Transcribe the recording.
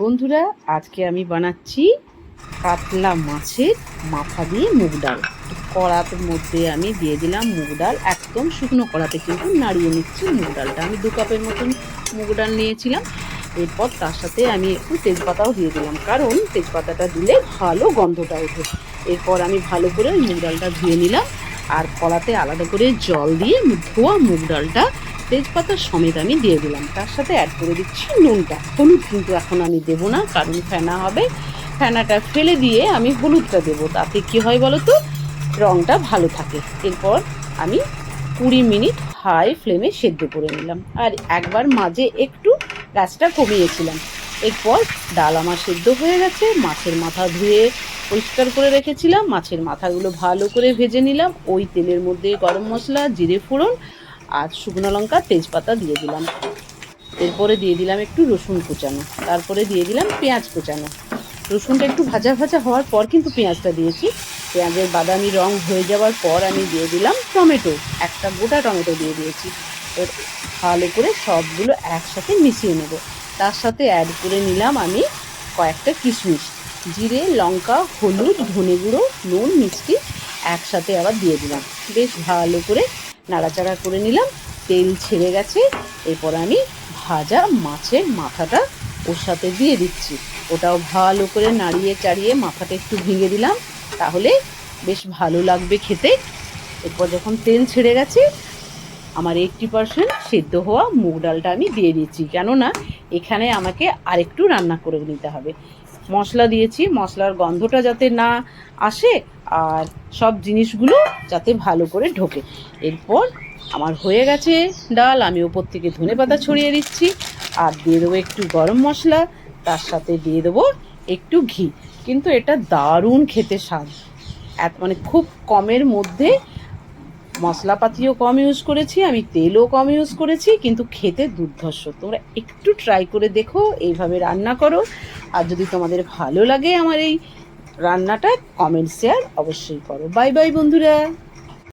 বন্ধুরা, আজকে আমি বানাচ্ছি কাতলা মাছের মাথা দিয়ে মুগ ডাল। কড়াতের মধ্যে আমি দিয়ে দিলাম মুগ ডাল, একদম শুকনো কড়াতে কিন্তু নাড়িয়ে নিচ্ছি মুগ ডালটা। আমি দু কাপের মতন মুগ ডাল নিয়েছিলাম। এরপর তার সাথে আমি একটু তেজপাতাও দিয়ে দিলাম, কারণ তেজপাতাটা দিলে ভালো গন্ধটা ওঠে। এরপর আমি ভালো করে মুগ ডালটা ধুয়ে নিলাম আর কড়াতে আলাদা করে জল দিয়ে ধোয়া মুগ ডালটা তেজপাতা সমেত আমি দিয়ে দিলাম। তার সাথে অ্যাড করে দিচ্ছি নুনটা। হলুদ কিন্তু এখন আমি দেবো না, কারণ ফেনা হবে। ফেনাটা ফেলে দিয়ে আমি হলুদটা দেবো। তাতে কি হয় বলো তো রঙটা ভালো থাকে। এরপর আমি কুড়ি মিনিট হাই ফ্লেমে সেদ্ধ করে নিলাম। আর একবার মাঝে একটু গাছটা কমিয়েছিলাম। এরপর ডাল আমার সেদ্ধ হয়ে গেছে। মাছের মাথা ধুয়ে পরিষ্কার করে রেখেছিলাম। মাছের মাথাগুলো ভালো করে ভেজে নিলাম। ওই তেলের মধ্যে গরম মশলা, জিরে ফোড়ন আর শুকনো লঙ্কা, তেজপাতা দিয়ে দিলাম। এরপরে দিয়ে দিলাম একটু রসুন কুচানো। তারপরে দিয়ে দিলাম পেঁয়াজ কুচানো। রসুনটা একটু ভাজা ভাজা হওয়ার পর কিন্তু পেঁয়াজটা দিয়েছি। পেঁয়াজের বাদামি রং হয়ে যাওয়ার পর আমি দিয়ে দিলাম টমেটো। একটা গোটা টমেটো দিয়ে দিয়েছি। ভালো করে সবগুলো একসাথে মিশিয়ে নেব। তার সাথে অ্যাড করে নিলাম আমি কয়েকটা কিশমিশ। জিরে, লঙ্কা, হলুদ, ধনে গুঁড়ো, নুন, মিষ্টি একসাথে আবার দিয়ে দিলাম। বেশ ভালো করে নাড়াচাড়া করে নিলাম, তেল ছেড়ে গেছে, এরপর আমি ভাজা মাছের মাথাটা ওর সাথে দিয়ে দিচ্ছি। ওটাও ভালো করে নাড়িয়ে চাড়িয়ে মাথাটা একটু ভেঙে দিলাম, তাহলে বেশ ভালো লাগবে খেতে। এরপর যখন তেল ছেড়ে গেছে, আমার এইটটি পারসেন্ট সেদ্ধ হওয়া মুগ ডালটা আমি দিয়ে দিচ্ছি কেননা, এখানে আমাকে আরেকটু রান্না করে নিতে হবে। মশলা দিয়েছি, মশলার গন্ধটা যাতে না আসে আর সব জিনিসগুলো যাতে ভালো করে ঢোকে। এরপর আমার হয়ে গেছে ডাল, আমি ওপর থেকে ধনে পাতা ছড়িয়ে দিচ্ছি আর দিয়ে দেবো একটু গরম মশলা, তার সাথে দিয়ে দেবো একটু ঘি। কিন্তু এটা দারুণ খেতে স্বাদ। এত মানে খুব কমের মধ্যে মশলাপাতিও কম ইউজ করেছি, আমি তেলও কম ইউজ করেছি, কিন্তু খেতে দুর্ধর্ষ। তোমরা একটু ট্রাই করে দেখো, এইভাবে রান্না করো। আর যদি তোমাদের ভালো লাগে আমার এই রান্নাটা কমেন্ট শেয়ার অবশ্যই করো। বাই বাই বন্ধুরা।